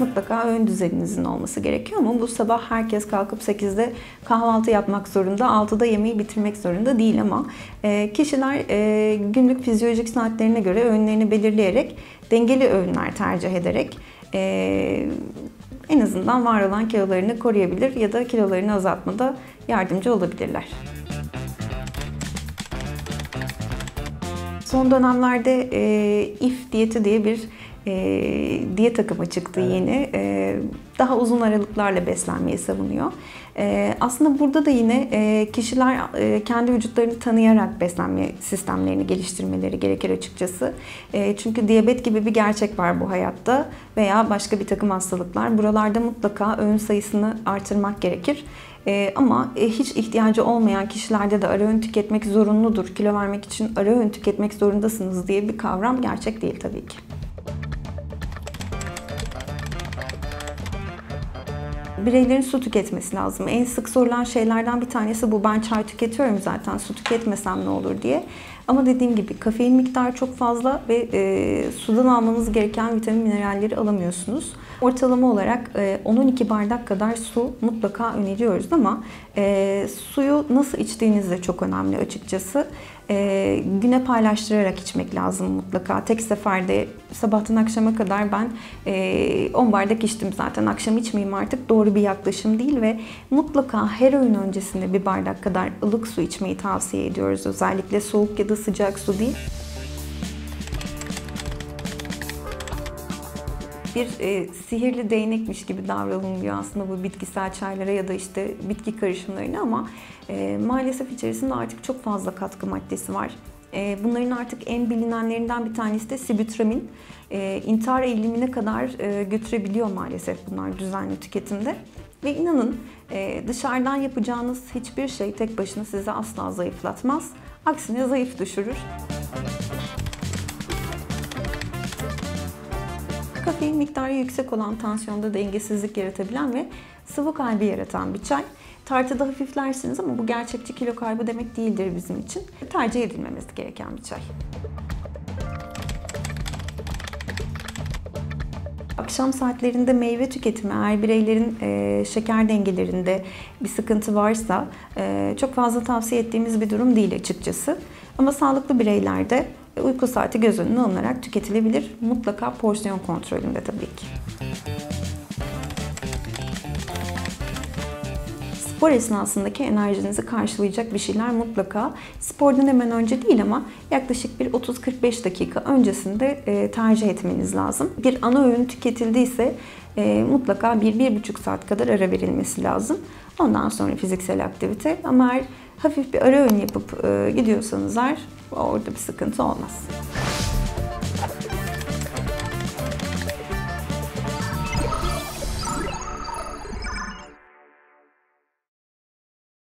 mutlaka öğün düzeninizin olması gerekiyor ama bu sabah herkes kalkıp 8'de kahvaltı yapmak zorunda, 6'da yemeği bitirmek zorunda değil ama e, kişiler e, günlük fizyolojik saatlerine göre öğünlerini belirleyerek dengeli öğünler tercih ederek e, en azından var olan kilolarını koruyabilir ya da kilolarını azaltmada yardımcı olabilirler. Son dönemlerde e, IF diyeti diye bir e, diyet takımı çıktı evet. yeni. E, daha uzun aralıklarla beslenmeyi savunuyor. E, aslında burada da yine e, kişiler e, kendi vücutlarını tanıyarak beslenme sistemlerini geliştirmeleri gerekir açıkçası. E, çünkü diyabet gibi bir gerçek var bu hayatta veya başka bir takım hastalıklar. Buralarda mutlaka öğün sayısını artırmak gerekir. E, ama e, hiç ihtiyacı olmayan kişilerde de ara öğün tüketmek zorunludur. Kilo vermek için ara öğün tüketmek zorundasınız diye bir kavram gerçek değil tabii ki. Bireylerin su tüketmesi lazım. En sık sorulan şeylerden bir tanesi bu. Ben çay tüketiyorum zaten su tüketmesem ne olur diye. Ama dediğim gibi kafein miktarı çok fazla ve e, sudan almanız gereken vitamin mineralleri alamıyorsunuz. Ortalama olarak e, 10-12 bardak kadar su mutlaka öneriyoruz ama e, suyu nasıl içtiğiniz de çok önemli açıkçası. E, güne paylaştırarak içmek lazım mutlaka. Tek seferde sabahtan akşama kadar ben e, 10 bardak içtim zaten akşam içmeyeyim artık doğru bir yaklaşım değil ve mutlaka her öğün öncesinde bir bardak kadar ılık su içmeyi tavsiye ediyoruz. Özellikle soğuk ya da sıcak su değil. bir e, sihirli değnekmiş gibi davranılıyor aslında bu bitkisel çaylara ya da işte bitki karışımlarına ama e, maalesef içerisinde artık çok fazla katkı maddesi var. E, bunların artık en bilinenlerinden bir tanesi de sibutramin. E, intihar eğilimine kadar e, götürebiliyor maalesef bunlar düzenli tüketimde. Ve inanın e, dışarıdan yapacağınız hiçbir şey tek başına sizi asla zayıflatmaz. Aksine zayıf düşürür. Kafein miktarı yüksek olan tansiyonda dengesizlik yaratabilen ve sıvı kaybı yaratan bir çay. Tartıda hafiflersiniz ama bu gerçekçi kilo kaybı demek değildir bizim için. Tercih edilmemesi gereken bir çay. Akşam saatlerinde meyve tüketimi eğer bireylerin e, şeker dengelerinde bir sıkıntı varsa e, çok fazla tavsiye ettiğimiz bir durum değil açıkçası. Ama sağlıklı bireylerde uyku saati göz önüne alınarak tüketilebilir. Mutlaka porsiyon kontrolünde tabii ki. Spor esnasındaki enerjinizi karşılayacak bir şeyler mutlaka spordan hemen önce değil ama yaklaşık bir 30-45 dakika öncesinde e, tercih etmeniz lazım. Bir ana öğün tüketildiyse e, mutlaka 1-1,5 saat kadar ara verilmesi lazım. Ondan sonra fiziksel aktivite ama eğer hafif bir ara öğün yapıp e, gidiyorsanız eğer orada bir sıkıntı olmaz.